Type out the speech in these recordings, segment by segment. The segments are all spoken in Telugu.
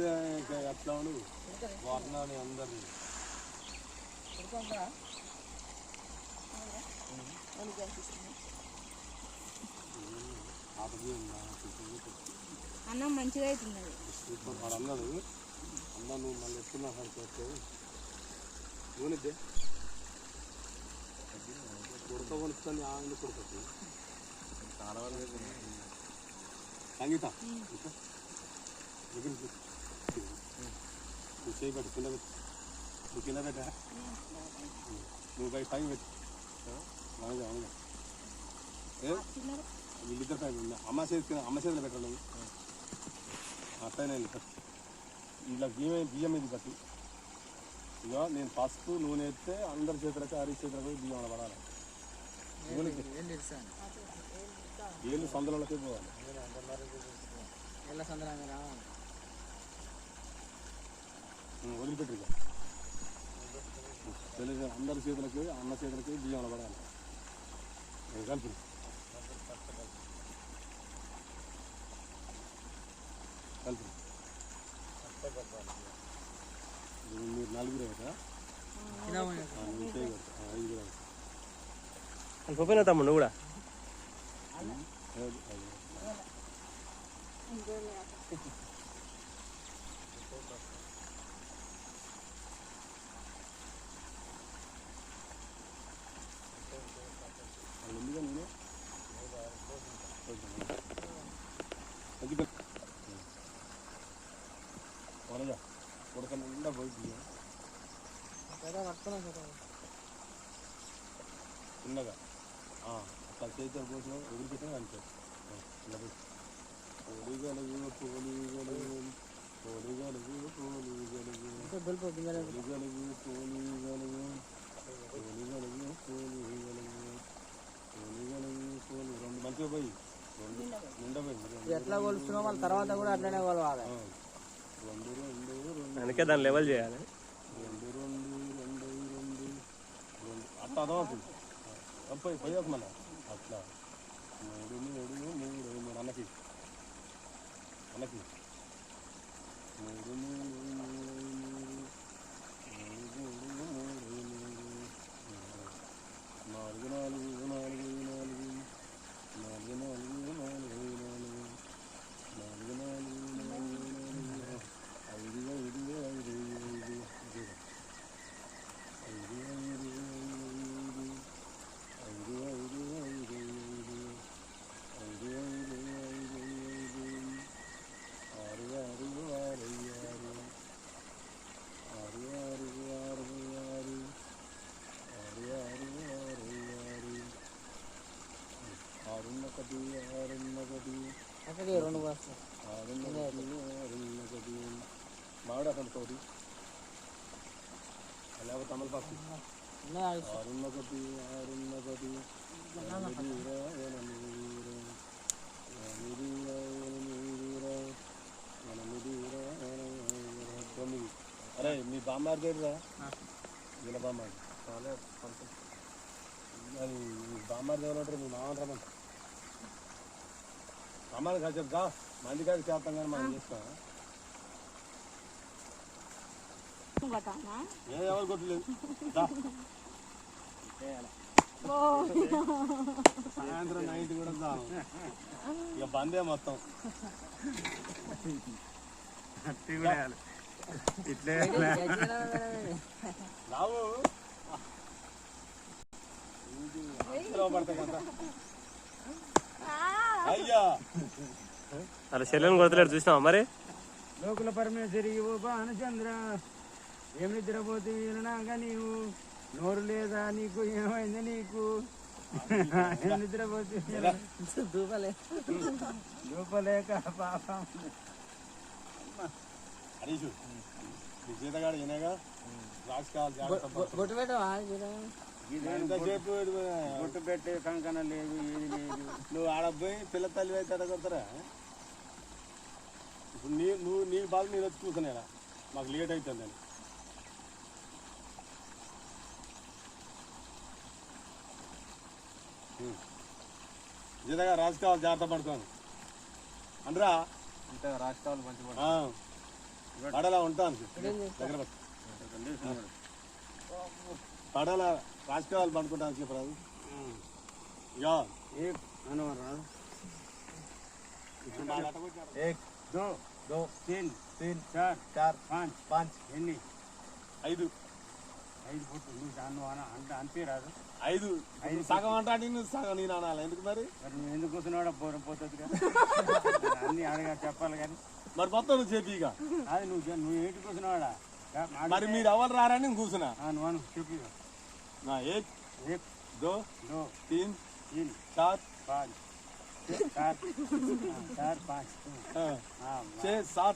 చెప్తే ఎట్లా వాడినాను అందరినీ. అన్నం మంచిగా అవుతుంది అన్నాడు అన్నా నువ్వు మళ్ళీ ఎత్తున్నా సరిపోతావు నూనెద్దే కొడుక కొనుక్కొని కొడుకు చాలా సంగీత. నువ్వు చేయి పెట్టు కింద పెట్టు నువ్వు కింద పెట్టా నువ్వు పై పైకి పెట్టు అవునుగా అవునుగా వీళ్ళిద్దరు పైన అమ్మ చేతి అమ్మ చేతిలో పెట్టాలి నువ్వు అట్లనే ఇలా బియ్యం బియ్యం ఇది పట్టి ఇక నేను పసుపు నూనె ఎత్తే అందరి చేతులకి హరి చేతులకు బియ్యం పడాలి ఏళ్ళు సందులకే పోవాలి వదిలిపెట్టరు తెలుగు అందరి చేతులకి అన్న చేతులకి బియ్యం పడాలి కలిపి కలిపి మీరు నలుగురు కదా? అయిపోయినా తమ్ముడు కూడా? Thank you. చిన్నగా. అట్లా చేతితో పోసిన వదిలిపెట్టిన కనిపిస్తుంది రెండు మంచిగా పోయి. ఎట్లా కొలుస్తున్నావు వాళ్ళ తర్వాత కూడా అట్లనే కొలవాలి. అందుకే దాని లెవెల్ చేయాలి. రెండు అట్లా అర్థమవుతుంది పోయి పోయాక మన అట్లా. మూడు మూడు మూడు మూడు అన్నకి. అన్నకి. మూడు మూడు మూడు सॉरी अल्लाह वो तमल पासी ना अरुण नगदी अरुण नगदी नीरा एन नीरा नीरा एन नीरा एन नीरा एन नीरा तमी अरे मी बामार गेट रा వీళ్ళ బామ్మారు చాలా అది బామ్మారు ఎవరంటారు మీ మామంటారు బామ్మారు కాదు చెప్తా మంది కాదు చేస్తాం కానీ మనం చేస్తాం కొట్టానా ఎవరు కొట్టలేదు? సాయంత్రం నైట్ కూడా దాను ఇక బందే మొత్తం. రావు. అయ్యా. అలా చెల్లెని కొడతలేడు చూసినావా మరి? లోకుల పరమేశ్వరి ఓ భానుచంద్ర ఏమి నిద్రపోతే విననాక నీవు? నోరు లేదా? నీకు ఏమైంది నీకు? ఏం నిద్రపోతే దూపలే దూపలేక పాపం. హరీషు ఈయనగా? ఎంతసేపు బొట్టు పెట్టి కంకణ లేదు ఏది లేదు. నువ్వు ఆడ పోయి పిల్ల తల్లి అయితే కొడతారా? ఇప్పుడు నీ నువ్వు నీ బాధ నేను వచ్చి కూర్చున్నా మాకు లేట్ అవుతుందని జీతగా రాజు కావాలి జాగ్రత్త పడుకోను అనరా అంటే రాజకాలు మంచి ఆ. పడలా ఉంటాను దగ్గర పట్టు. పడలా రాజకీయాలు పండుకుంటాను చెప్పరాదు యా एक अनवर राज एक दो दो तीन तीन चार चार पाँच पाँच ఎన్ని ఐదు ఐదు ఫుట్లు నువ్వు దాన్ని అన అంటే అనిపించరాదు ఐదు ఐదు సగం అంటా నేను సగం నేను అనాలి ఎందుకు మరి మరి నువ్వు ఎందుకు కూర్చున్నాడో పోరం పోతుంది అన్ని అడగా చెప్పాలి కానీ మరి మొత్తం నువ్వు చెప్పి ఇక అది నువ్వు చె- నువ్వు ఏంటి కూర్చున్నావాడా మరి మీరు ఎవరు రారని నేను కూర్చున్నా నువ్వు అను చెప్పు ఇక. నా ఏక్ एक దో दो తీన్ तीन చార్ पाँच छः, चार हाँ, चार पाँच ఆ, हाँ छः सात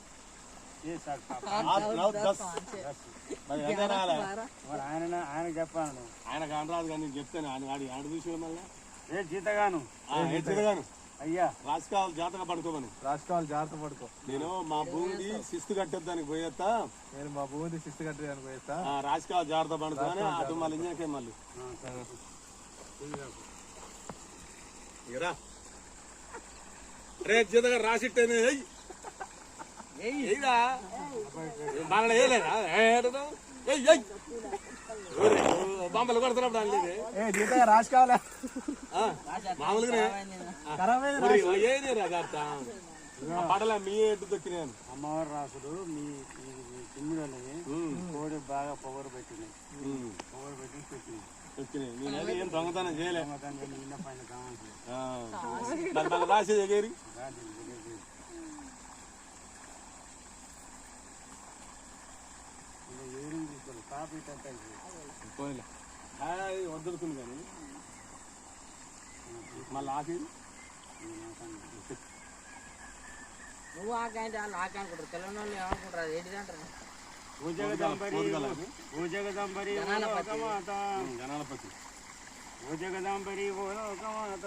छः सात पाँच ఆరు నौ దస్ दस మరి ఆయన ఆయనకు చెప్పాను ఆయన కానరాదు కానీ నేను చెప్తాను. ఆయన ఆడి ఆడ చూసి మళ్ళీ? ఏ జీతగాను ఎత్తుగాను అయ్యా. రాజకాలు జాతక పడుకోమని. రాష్ట్రాలు జాగ్రత్త పడుకో. నేను మా భూమిది శిస్తు కట్టేద్దానికి పోయేస్తా నేను మా భూమిని శిస్తు కట్టడానికి పోయేస్తా రాజకాలు జాగ్రత్త పడుకోమని అటు మళ్ళీ ఇంజకే మళ్ళీ. ఇరా రే. జీతగా రాసిట్టేనే కొడుతున్నప్పుడు కావాలా? ఏది మీ ఎటు అమ్మవారు రాసుడు మీ కోడి బాగా పొగరు పెట్టింది. పొగరు పెట్టి పెట్టినాయి. దొంగతనం చేయలేదు రాసేది ఎగేరి. వద్దుకుని నువ్వు ఆకంటే వాళ్ళు ఆకి అనుకుంటారు తెలంగాణ ఏమనుకుంటారు ఏంటిది అంటారు భూజగదాంబరి భూజగదాంబరి గణాలపతి గణాలపతి భూజగదాంబరి ఓ ఒక మాత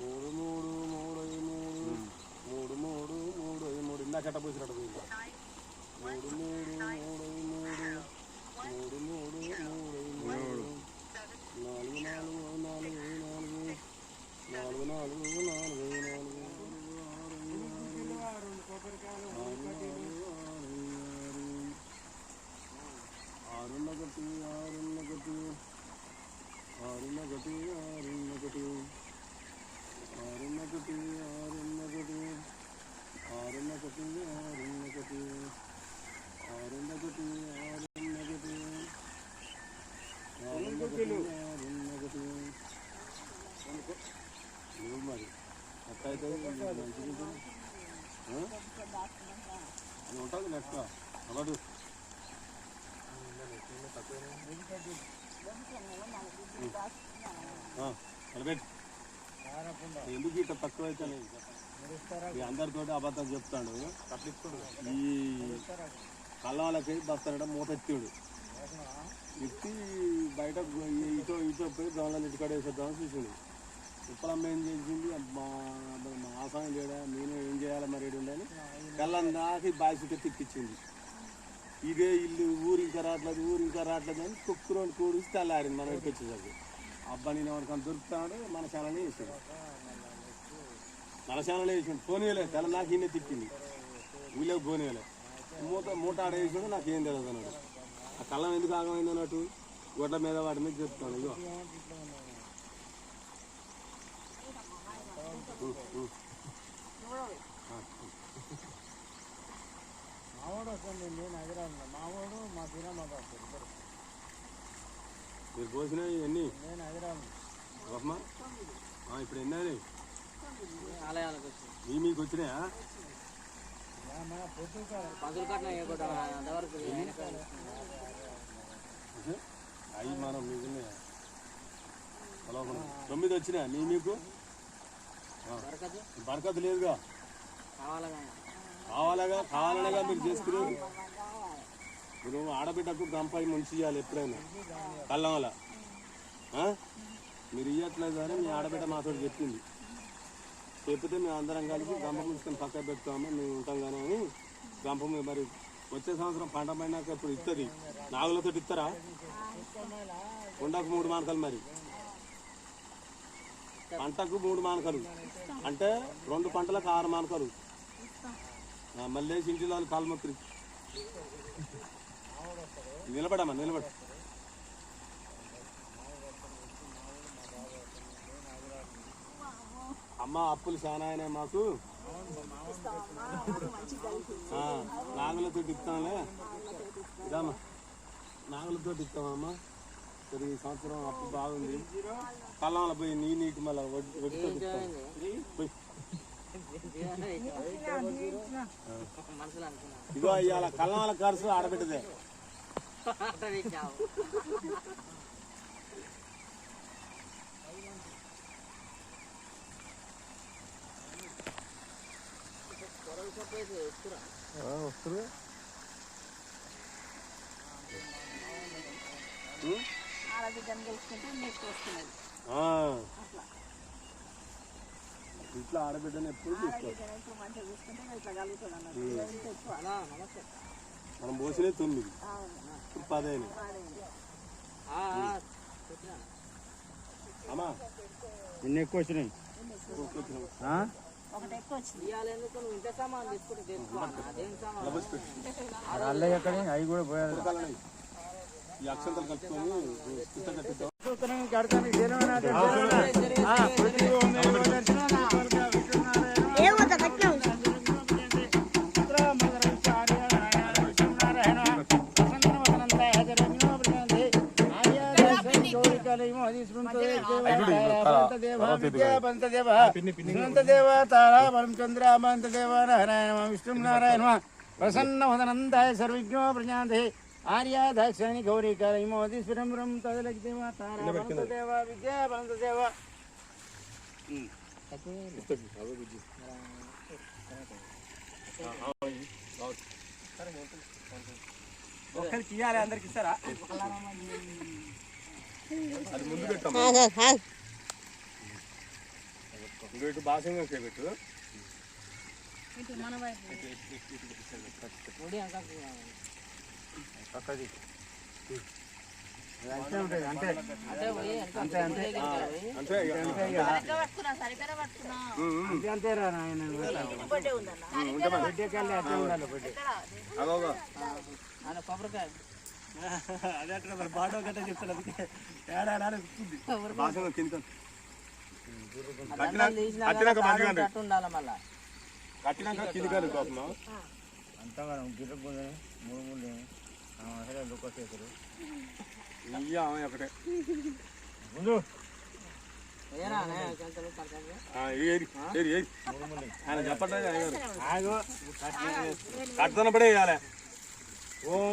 മൂട് മൂട് മൂടൈ മൂട് മൂട് മൂട് മൂടൈ മൂട് ഇന്ന കേട്ട പോയി കേട്ട പോയില്ല മൂട് മൂട് മൂടൈ മൂട് മൂട് മൂട് മൂടൈ മൂട് നാല് ఉంటుంది నెక్స్ట్ అలాడు ఎందుకు ఇట్లా తక్కువ అయితే అందరితో అబద్ధం చెప్తాడు ఈ కళ్ళాలకి బస్తాడ మూత ఎత్తాడు ఎత్తి బయట ఇటో ఇటో పోయి గమలాన్ని ఇంటికాడ వేసేద్దామని చూసిండు ఉప్పలమ్మ ఏం చేసింది? అబ్బా అబ్బా, మా ఆసాయం చేయడా? నేను ఏం చేయాలి మరి ఏడు ఉండాలి కళ్ళం దాకి బాధ్యత తిప్పించింది ఇదే ఇల్లు ఊరు ఇంకా రావట్లేదు ఊరు ఇంకా రావట్లేదు అని కుక్కులోని కూడిసి తెల్లారింది మనం ఇక్కడికి వచ్చేసరికి. అబ్బా నేను ఎవరికైనా దొరుకుతాడు మన ఛానల్ని వేసాడు. మన ఛానల్ వేసాడు. పోనీయలే తెల్ల నాకు ఈయన తిప్పింది ఊళ్ళోకి పోనీయలే మూత మూట ఆడేసాడు నాకు ఏం తెలియదు అన్నాడు. ఆ కళ్ళం ఎందుకు ఆగమైంది అన్నట్టు గొడ్ల మీద వాటి మీద చెప్తాను ఇగో. మావాడు వస్తుంది నేను హైదరాబాద్ మావాడు మా దినామాబాద్ వస్తారు ఇద్దరు మీరు పోసిన ఎన్ని నేను హైదరాబాద్ ఇప్పుడు ఎన్ని ఆలయాలకు వచ్చింది మీకు వచ్చినాయా? పంతులు కట్టిన మనం మిగిలిన తొమ్మిది వచ్చినాయా మీ మీకు? బరకత్ లేదుగా. కావాలగా కావాలనగా మీరు చేసుకునేది. మీరు ఆడబిడ్డకు గంపై ముంచి ఇవ్వాలి ఎప్పుడైనా. కళ్ళం వల్ల మీరు ఇవ్వట్లేదు కానీ మీ ఆడబిడ్డ మాతో చెప్పింది. చెప్తే మేము అందరం కలిసి గంప ముంచుకొని పక్క పెడతాము మేము ఉంటాం కానీ అని. గంప మరి వచ్చే సంవత్సరం పంట పడినాక ఇప్పుడు ఇస్తుంది నాగులతో ఇస్తారా ఉండకు మూడు మానకలు మరి. పంటకు మూడు మానకలు అంటే రెండు పంటలకు ఆరు మానకలు మళ్ళీ ఇంటిలో నిలబడమ్మా నిలబడ. అమ్మ అప్పులు చాలా అయినాయి మాకు. ఆ, నాగులతో ఇస్తాంలే. ఇదమ్మా నాగులతో ఇస్తామమ్మా మరి ఈ సంవత్సరం అప్పు బాగుంది. కళ్ళంలో పోయి నీ నీటి మళ్ళీ వడ్డీతో ఇగో ఇవాళ కళ్ళంల ఖర్చు ఆడబెట్టదే. వస్తుంది ఆడబిడ్డను గెలుచుకుంటే మీకు వస్తున్నది ఆ. ఇంట్లో ఆడబిడ్డని ఎప్పుడు చూసుకోవాలి ఆడబిడ్డను ఇప్పుడు మంచిగా చూసుకుంటే మీరు ఇట్లా కలుగుతుంది అన్నట్టు. ఇంత ఎక్కువ. నమస్తే. మనం పోసినే తొమ్మిది. ఇప్పుడు పదైన ఆ, ఆ, చెప్పినా. అమ్మా. ఎన్ని ఎక్కువ వచ్చినాయి? అల్లయ్య ఎక్కడ అవి కూడా కళ్ళని ఈ అక్షంతలు కలుపుకొని పుట్ట కట్టిద్దాం ఏమవుతా కట్టినా ప్రసన్నవదనందాయ సర్విఘ్నో ప్రజాంతే ఆర్యా దాక్షాణి గౌరీ కాళీమోది స్ఫురం తదలకి దేవ తారా దేవ విద్యా బలంత దేవ ఒక్కరికి ఇవ్వాలి అందరికి ఇస్తారా అది ముందు పెట్టమ్మా ఇంకో ఇటు బాసంగా పెట్టు ఇటు మన వైపు అనుకుంటున్నాను. అంతే ఉంటుంది అంతే. అంటే పోయి అంతే అంతే. అంటే ఇక, సరిగ్గా పట్టుకున్నా సరిగ్గా పట్టుకున్నా. అంతే అంతేరా నాయన బర్త్డే ఉందన్న? బిడ్డకెళ్ళి అట్లా ఉండాలి బిడ్డ. అగోగా ఆయన కొబ్బరికాయ. అదే అట్లా మరి బాటో గట్ట చెప్తాను అందుకే. ఏడాడాలి బాసంగా కింద ఆ దండాలు తీసినా కట్టినాక మంచిగా కట్టినాక కింది కాదు కోపమా అంతా గిర్రపోతే మూడు మూడు అసలే దుఃఖ చేశారు ఇయ్య ఒకటే. ముందు. ఏనా అనే, కొంచెం కడతాను. ఆ, ఏరి ఏరి ఏరి. ఆయన చెప్పట్లేదు కడుతున్నప్పుడే వేయాలి ఓం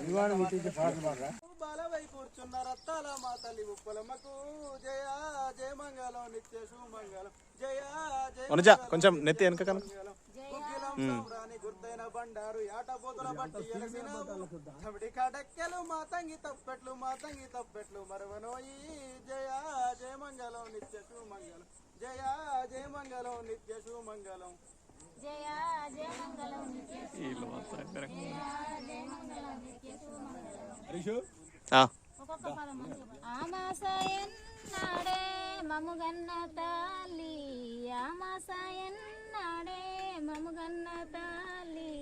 బాగా మురిసిపోయి కూర్చున్న రత్తాల మా తల్లి ఉప్పలమ్మకు జయ జయ మంగళం నిత్య సుమంగళం జయ జయ కొంచెం నెత్తి వెనక కనుక గుర్తైన బండారు యాటపోతుల బట్టి ఎలసిన తమిడి కడక్కెలు మా తంగి తప్పెట్లు మా తంగి తప్పెట్లు మరవనోయి. జయ జయ మంగళం నిత్య సుమంగళం జయ జయ మంగళం నిత్య సుమంగళం జయ జయ మంగళం నిత్య హరీషు ఒక్కొక్క పదం మంచిగా ఆమాస ఎన్నాడే మముగన్న తల్లి ఆమాస ఎన్నాడే మముగన్న తల్లి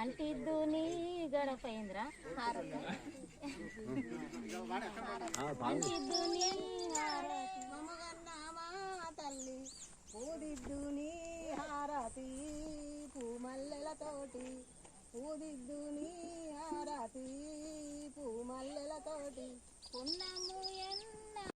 అంటిద్దు నీ గడపైంద్ర అంటిద్దు నీ హారతి మమగన్న మా తల్లి పూదిద్దు నీ హారతి పూమల్లెలతోటి. పూదిద్దు నీ హారతి పూమల్లెలతోటి. పున్నము ఎన్న